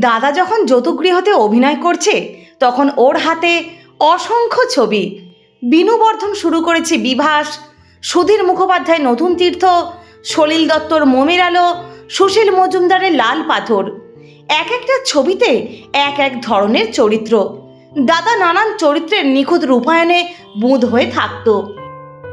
দাদা যখন যৌতুগৃহতে অভিনয় করছে, তখন ওর হাতে অসংখ্য ছবি। বিনুবর্ধন শুরু করেছে বিভাস, সুধীর মুখোপাধ্যায় নতুন তীর্থ, সলিল দত্তর মমির আলো, সুশীল মজুমদারের লাল পাথর। এক একটা ছবিতে এক এক ধরনের চরিত্র। দাদা নানান চরিত্রের নিখুঁত রূপায়ণে বুঁদ হয়ে থাকতো।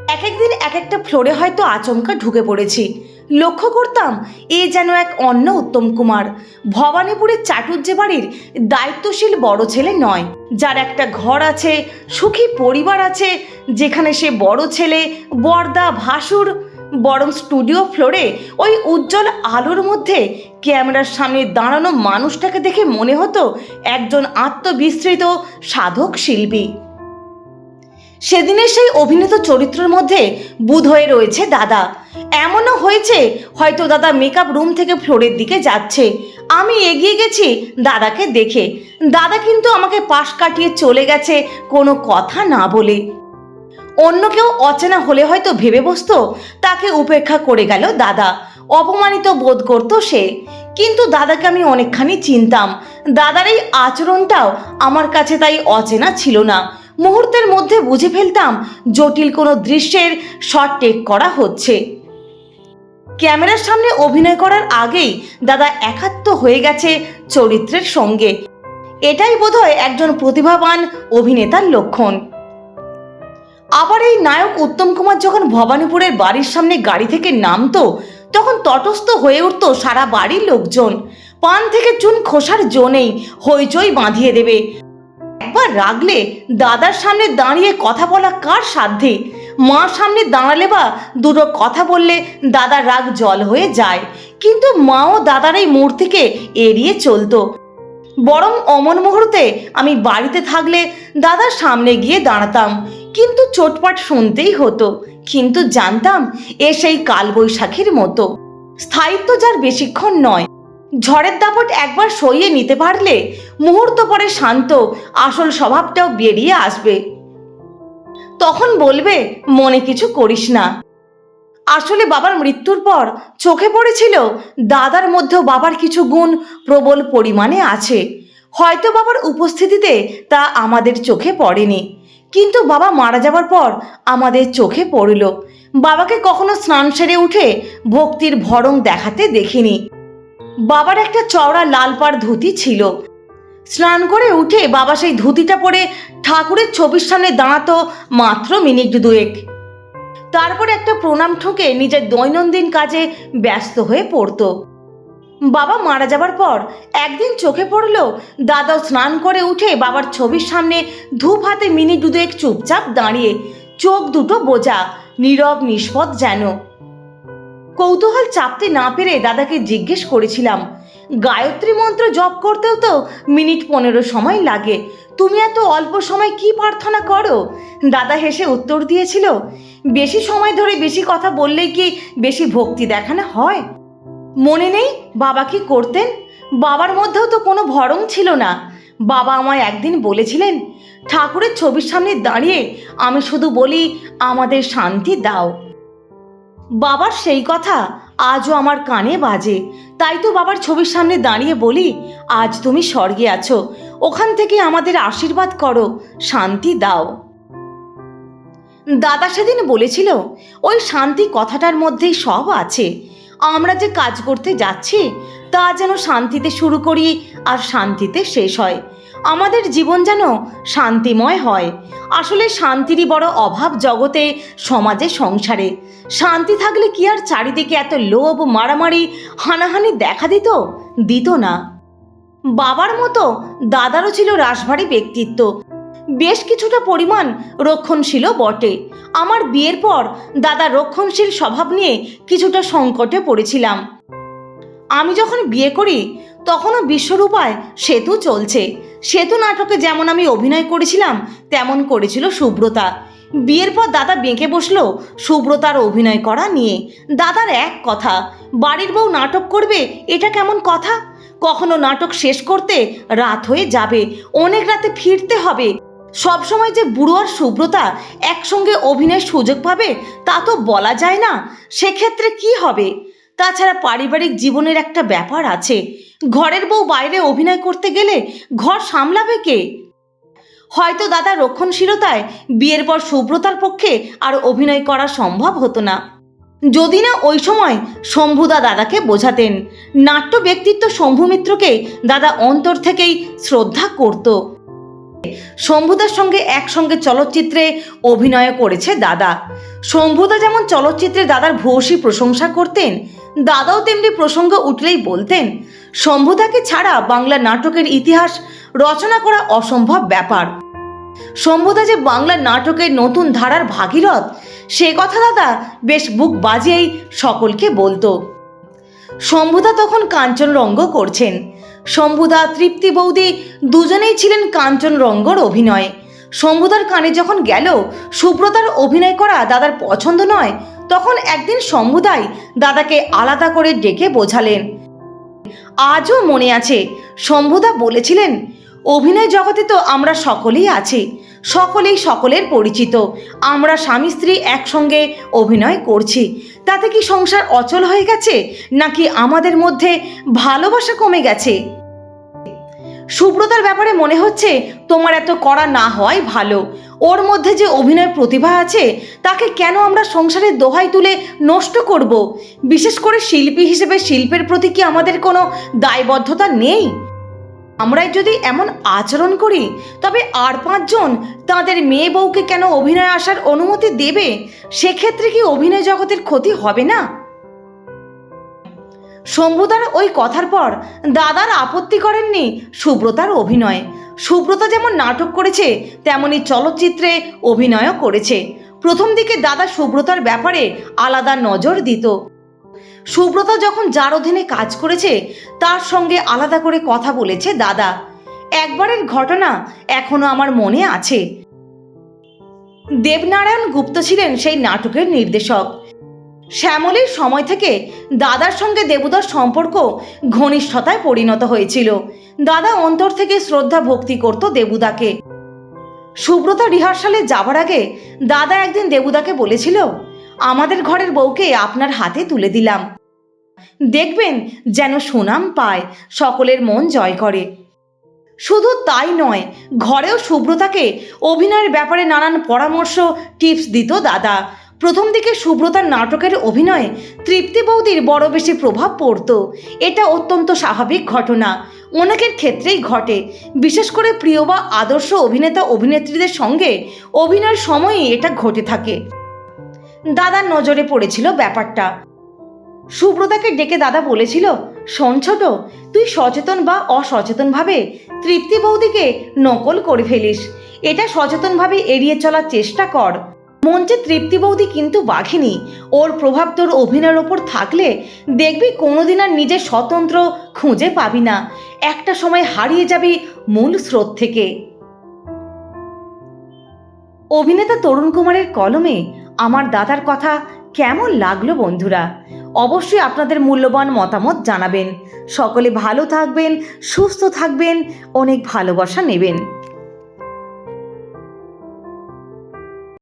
এক একদিন এক একটা ফ্লোরে হয়তো আচমকা ঢুকে পড়েছি। লক্ষ্য করতাম এ যেন এক অন্য উত্তম কুমার। ভবানীপুরের চাটুর্যে বাড়ির দায়িত্বশীল বড় ছেলে নয়, যার একটা ঘর আছে, সুখী পরিবার আছে, যেখানে সে বড় ছেলে, বর্দা, ভাসুর, বরং স্টুডিও ফ্লোরে ওই উজ্জ্বল আলোর মধ্যে ক্যামেরার সামনে দাঁড়ানো মানুষটাকে দেখে মনে হতো একজন আত্মবিস্তৃত সাধক শিল্পী। সেদিনের সেই অভিনীত চরিত্রের মধ্যে বুধ হয়ে রয়েছে দাদা। এমনও হয়েছে, হয়তো দাদা মেকআপ রুম থেকে ফ্লোরের দিকে যাচ্ছে। আমি এগিয়ে গেছি দাদাকে দেখে। দাদা কিন্তু আমাকে পাশ কাটিয়ে চলে গেছে কোনো কথা না বলে। অন্য কেউ অচেনা হলে হয়তো ভেবে বসতো, তাকে উপেক্ষা করে গেল দাদা। অপমানিত বোধ করতো সে। কিন্তু দাদাকে আমি অনেকখানি চিনতাম। দাদার এই আচরণটাও আমার কাছে তাই অচেনা ছিল না। মুহূর্তের মধ্যে বুঝে ফেলতাম জটিল কোনো দৃশ্যের শর্ট টেক করা হচ্ছে। ক্যামেরার সামনে অভিনয় করার আগেই দাদা একাত্ম হয়ে গেছে চরিত্রের সঙ্গে। এটাই বোধহয় একজন প্রতিভাবান অভিনেতার লক্ষণ। আবার এই নায়ক উত্তম কুমার যখন ভবানীপুরের বাড়ির সামনে গাড়ি থেকে নামতো, তখন তটস্থ হয়ে উঠতো সারা বাড়ির লোকজন। পান থেকে চুন খোসার জোনেই হইচই বাঁধিয়ে দেবে। একবার রাগলে দাদার সামনে দাঁড়িয়ে কথা বলা কার সাধ্যে? মা সামনে দাঁড়ালে বা দুটো কথা বললে দাদার রাগ জল হয়ে যায়। কিন্তু মাও দাদার এই মূর্তিকে এড়িয়ে চলতো। বরং অমন মুহূর্তে আমি বাড়িতে থাকলে দাদার সামনে গিয়ে দাঁড়াতাম। কিন্তু চোটপাট শুনতেই হতো। কিন্তু জানতাম, এ সেই কালবৈশাখীর মতো। স্থায়িত্ব যার বেশিক্ষণ নয়। ঝড়ের দাপট একবার সইয়ে নিতে পারলে মুহূর্ত পরে শান্ত, আসল স্বভাবটাও বেরিয়ে আসবে। তখন বলবে, মনে কিছু করিস না। আসলে বাবার মৃত্যুর পর চোখে পড়েছিল, দাদার মধ্যেও বাবার কিছু গুণ প্রবল পরিমাণে আছে। হয়তো বাবার উপস্থিতিতে তা আমাদের চোখে পড়েনি, কিন্তু বাবা মারা যাবার পর আমাদের চোখে পড়ল। বাবাকে কখনো স্নান সেরে উঠে ভক্তির ভরং দেখাতে দেখিনি। বাবার একটা চওড়া লাল পাড় ধুতি ছিল। স্নান করে উঠে বাবা সেই ধুতিটা পরে ঠাকুরের ছবির সামনে দাঁড়াতো মাত্র মিনিট দুয়েক। তারপর একটা প্রণাম ঠুকে নিজের দৈনন্দিন কাজে ব্যস্ত হয়ে পড়তো। বাবা মারা যাবার পর একদিন চোখে পড়ল দাদাও স্নান করে উঠে বাবার ছবির সামনে ধূপ হাতে মিনিট দুয়েক চুপচাপ দাঁড়িয়ে চোখ দুটো বোঝা, নীরব, নিষ্পদ যেন। কৌতূহল চাপতে না পেরে দাদাকে জিজ্ঞেস করেছিলাম, গায়ত্রী মন্ত্র জপ করতেও তো মিনিট পনেরো সময় লাগে, তুমি এত অল্প সময় কি প্রার্থনা করো? দাদা হেসে উত্তর দিয়েছিল, বেশি সময় ধরে বেশি কথা বললেই কি বেশি ভক্তি দেখানো হয়? মনে নেই, বাবা কি করতেন? বাবার মধ্যেও তো কোনো ভরম ছিল না। বাবা আমায় একদিন বলেছিলেন, ঠাকুরের ছবির সামনে দাঁড়িয়ে আমি শুধু বলি, আমাদের শান্তি দাও। বাবার সেই কথা আজও আমার কানে বাজে। তাই তো বাবার ছবির সামনে দাঁড়িয়ে বলি, আজ তুমি স্বর্গে আছো। ওখান থেকে আমাদের আশীর্বাদ করো, শান্তি দাও। দাদা সেদিন বলেছিল, ওই শান্তি কথাটার মধ্যেই সব আছে। আমরা যে কাজ করতে যাচ্ছি, তা যেন শান্তিতে শুরু করি আর শান্তিতে শেষ হয়। আমাদের জীবন যেন শান্তিময় হয়। আসলে শান্তিরই বড় অভাব জগতে, সমাজে, সংসারে। শান্তি থাকলে কি আর চারিদিকে এত লোভ, মারামারি, হানাহানি দেখা দিত? দিত না। বাবার মতো দাদারও ছিল রাশভারী ব্যক্তিত্ব। বেশ কিছুটা পরিমাণ রক্ষণশীলও বটে। আমার বিয়ের পর দাদা রক্ষণশীল স্বভাব নিয়ে কিছুটা সংকটে পড়েছিলাম। আমি যখন বিয়ে করি, তখনও বিশ্বরূপায় সেতু চলছে। সেতু নাটকে যেমন আমি অভিনয় করেছিলাম, তেমন করেছিল সুব্রতা। বিয়ের পর দাদা বেঁকে বসল সুব্রতার অভিনয় করা নিয়ে। দাদার এক কথা, বাড়ির বউ নাটক করবে, এটা কেমন কথা? কখনো নাটক শেষ করতে রাত হয়ে যাবে, অনেক রাতে ফিরতে হবে। সবসময় যে বুড়ো আর সুব্রতা একসঙ্গে অভিনয়ের সুযোগ পাবে, তা তো বলা যায় না। সেক্ষেত্রে কি হবে? তাছাড়া পারিবারিক জীবনের একটা ব্যাপার আছে। ঘরের বউ বাইরে অভিনয় করতে গেলে ঘর সামলাবে কে? হয়তো দাদা রক্ষণশীলতায় বিয়ের পর সুব্রতার পক্ষে আর অভিনয় করা সম্ভব হতো না। যদি না ওই সময় শম্ভুদা দাদাকে বোঝাতেন। নাট্য ব্যক্তিত্ব শম্ভু মিত্রকে দাদা অন্তর থেকেই শ্রদ্ধা করত। শম্ভুদার সঙ্গে একসঙ্গে চলচ্চিত্রে অভিনয় করেছে দাদা। শম্ভুদা যেমন চলচ্চিত্রে দাদার ভূয়সী প্রশংসা করতেন দাদাও তেমনি প্রসঙ্গ উঠলেই বলতেন শম্ভুদাকে ছাড়া বাংলা নাটকের ইতিহাস রচনা করা অসম্ভব ব্যাপার। শম্ভুদা যে বাংলা নাটকের নতুন ধারার ভাগীরথ, সে কথা দাদা বেশ বুক বাজিয়েই সকলকে বলতো। শম্ভুদা তখন কাঞ্চনরঙ্গ করছেন। শম্ভুদা তৃপ্তি বৌদি দুজনেই ছিলেন কাঞ্চনরঙ্গর অভিনয়। শম্ভুদার কানে যখন গেল, সুব্রতার অভিনয় করা দাদার পছন্দ নয় তখন একদিন শম্ভুদাই দাদাকে আলাদা করে ডেকে বোঝালেন। আজও মনে আছে, শম্ভুদা বলেছিলেন, অভিনয় জগতে তো আমরা সকলেই আছি, সকলেই সকলের পরিচিত, আমরা স্বামী স্ত্রী একসঙ্গে অভিনয় করছি, তাতে কি সংসার অচল হয়ে গেছে, নাকি আমাদের মধ্যে ভালোবাসা কমে গেছে? সুব্রতার ব্যাপারে মনে হচ্ছে, তোমার এত করা না হওয়াই ভালো ওর মধ্যে যে অভিনয় প্রতিভা আছে, তাকে কেন আমরা সংসারের দোহাই তুলে নষ্ট করব? বিশেষ করে শিল্পী হিসেবে শিল্পের প্রতি কি আমাদের কোনো দায়বদ্ধতা নেই? আমরাই যদি এমন আচরণ করি, তবে আর পাঁচজন তাদের মেয়ে বউকে কেন অভিনয় আসার অনুমতি দেবে? সেক্ষেত্রে কি অভিনয় জগতের ক্ষতি হবে না? শম্ভুদার ওই কথার পর দাদার আপত্তি করেননি সুব্রতার অভিনয়। সুব্রতা যেমন নাটক করেছে, তেমনি চলচ্চিত্রে অভিনয়ও করেছে। প্রথম দিকে দাদা সুব্রতার ব্যাপারে আলাদা নজর দিত। সুব্রতা যখন যার অধীনে কাজ করেছে, তার সঙ্গে আলাদা করে কথা বলেছে দাদা। একবারের ঘটনা এখনও আমার মনে আছে। দেবনারায়ণ গুপ্ত ছিলেন সেই নাটকের নির্দেশক। শ্যামলীর সময় থেকে দাদার সঙ্গে দেবুদার সম্পর্ক ঘনিষ্ঠতায় পরিণত হয়েছিল। দাদা অন্তর থেকে শ্রদ্ধা ভক্তি করত দেবুদাকে। সুব্রতা রিহার্সালে যাবার আগে দাদা একদিন দেবুদাকে বলেছিল, আমাদের ঘরের বউকে আপনার হাতে তুলে দিলাম। দেখবেন যেন সুনাম পায়, সকলের মন জয় করে। শুধু তাই নয়, ঘরেও সুব্রতাকে অভিনয়ের ব্যাপারে নানান পরামর্শ, টিপস দিত দাদা। প্রথম দিকে সুব্রতার নাটকের অভিনয়ে তৃপ্তি বৌদির বড় বেশি প্রভাব পড়ত। এটা অত্যন্ত স্বাভাবিক ঘটনা। অনেকের ক্ষেত্রেই ঘটে। বিশেষ করে প্রিয় বা আদর্শ অভিনেতা, অভিনেত্রীদের সঙ্গে অভিনয়ের সময়ই এটা ঘটে থাকে। দাদার নজরে পড়েছিল ব্যাপারটা। সুব্রতাকে ডেকে দাদা বলেছিল, শোন ছোট, তুই সচেতন বা অসচেতনভাবে তৃপ্তি বৌদিকে নকল করে ফেলিস। এটা সচেতনভাবে এড়িয়ে চলার চেষ্টা কর। মঞ্চে তৃপ্তি বৌদি কিন্তু বাঘিনী। ওর প্রভাব তোর অভিনয়ের ওপর থাকলে দেখবি কোনোদিন আর নিজের স্বতন্ত্র খুঁজে পাবি না। একটা সময় হারিয়ে যাবি মূল স্রোত থেকে। অভিনেতা তরুণ কুমারের কলমে আমার দাদার কথা কেমন লাগল বন্ধুরা? অবশ্যই আপনাদের মূল্যবান মতামত জানাবেন। সকলে ভালো থাকবেন, সুস্থ থাকবেন, অনেক ভালোবাসা নেবেন।